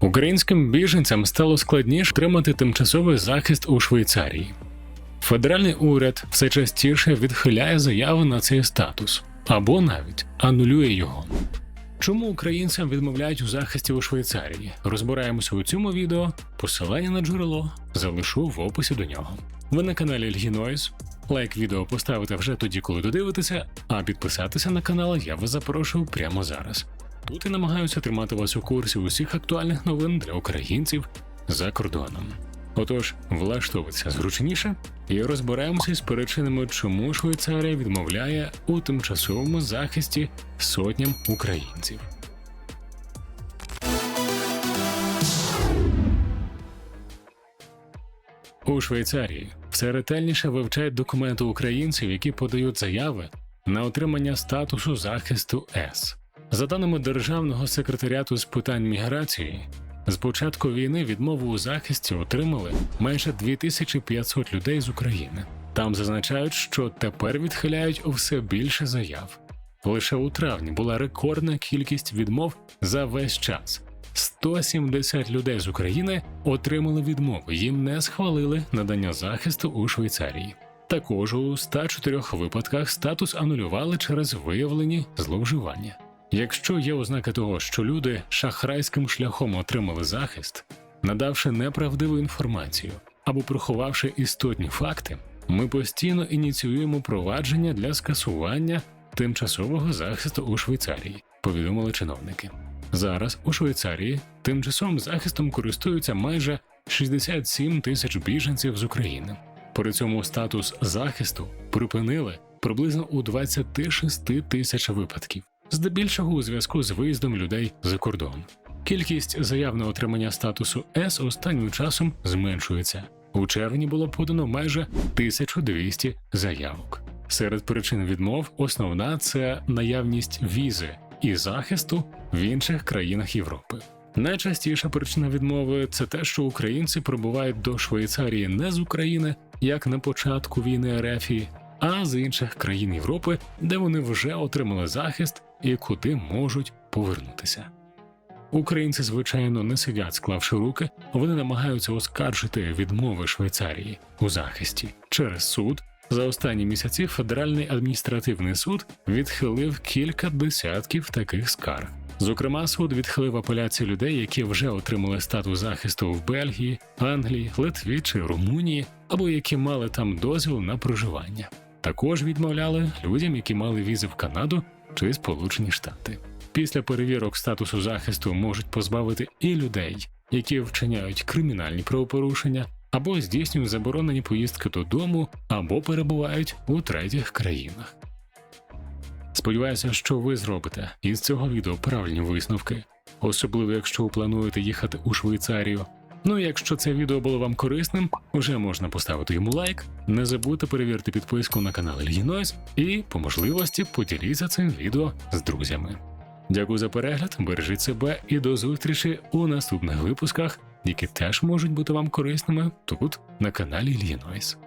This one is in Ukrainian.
Українським біженцям стало складніше отримати тимчасовий захист у Швейцарії. Федеральний уряд все частіше відхиляє заяви на цей статус або навіть анулює його. Чому українцям відмовляють у захисті у Швейцарії? Розбираємося у цьому відео. Посилання на джерело залишу в описі до нього. Ви на каналі Льгінойс. Лайк відео поставите вже тоді, коли додивитеся, а підписатися на канал я вас запрошую прямо зараз. Тут я намагаюся тримати вас у курсі усіх актуальних новин для українців за кордоном. Отож, влаштовуйтеся зручніше і розберемося з причинами, чому Швейцарія відмовляє у тимчасовому захисті сотням українців. У Швейцарії все ретельніше вивчають документи українців, які подають заяви на отримання статусу захисту С. За даними Державного секретаріату з питань міграції, з початку війни відмову у захисті отримали майже 2500 людей з України. Там зазначають, що тепер відхиляють все більше заяв. Лише у травні була рекордна кількість відмов за весь час. 170 людей з України отримали відмову, їм не схвалили надання захисту у Швейцарії. Також у 104 випадках статус анулювали через виявлені зловживання. Якщо є ознаки того, що люди шахрайським шляхом отримали захист, надавши неправдиву інформацію або приховавши істотні факти, ми постійно ініціюємо провадження для скасування тимчасового захисту у Швейцарії, повідомили чиновники. Зараз у Швейцарії тимчасовим захистом користуються майже 67 тисяч біженців з України. При цьому статус захисту припинили приблизно у 26 тисяч випадків, здебільшого у зв'язку з виїздом людей за кордон. Кількість заяв на отримання статусу С останнім часом зменшується. У червні було подано майже 1200 заявок. Серед причин відмов основна це наявність візи і захисту в інших країнах Європи. Найчастіша причина відмови це те, що українці прибувають до Швейцарії не з України, як на початку війни Ерефії, а з інших країн Європи, де вони вже отримали захист і куди можуть повернутися. Українці, звичайно, не сидять, склавши руки, вони намагаються оскаржити відмови Швейцарії у захисті через суд. За останні місяці Федеральний адміністративний суд відхилив кілька десятків таких скарг. Зокрема, суд відхилив апеляції людей, які вже отримали статус захисту в Бельгії, Англії, Литві чи Румунії, або які мали там дозвіл на проживання. Також відмовляли людям, які мали візи в Канаду чи Сполучені Штати. Після перевірок статусу захисту можуть позбавити і людей, які вчиняють кримінальні правопорушення, або здійснюють заборонені поїздки додому, або перебувають у третіх країнах. Сподіваюся, що ви зробите із цього відео правильні висновки, особливо якщо ви плануєте їхати у Швейцарію. Ну і якщо це відео було вам корисним, вже можна поставити йому лайк. Не забудьте перевірити підписку на канал Ільгінойс і по можливості поділіться цим відео з друзями. Дякую за перегляд, бережіть себе і до зустрічі у наступних випусках, які теж можуть бути вам корисними тут на каналі Ільїнойс.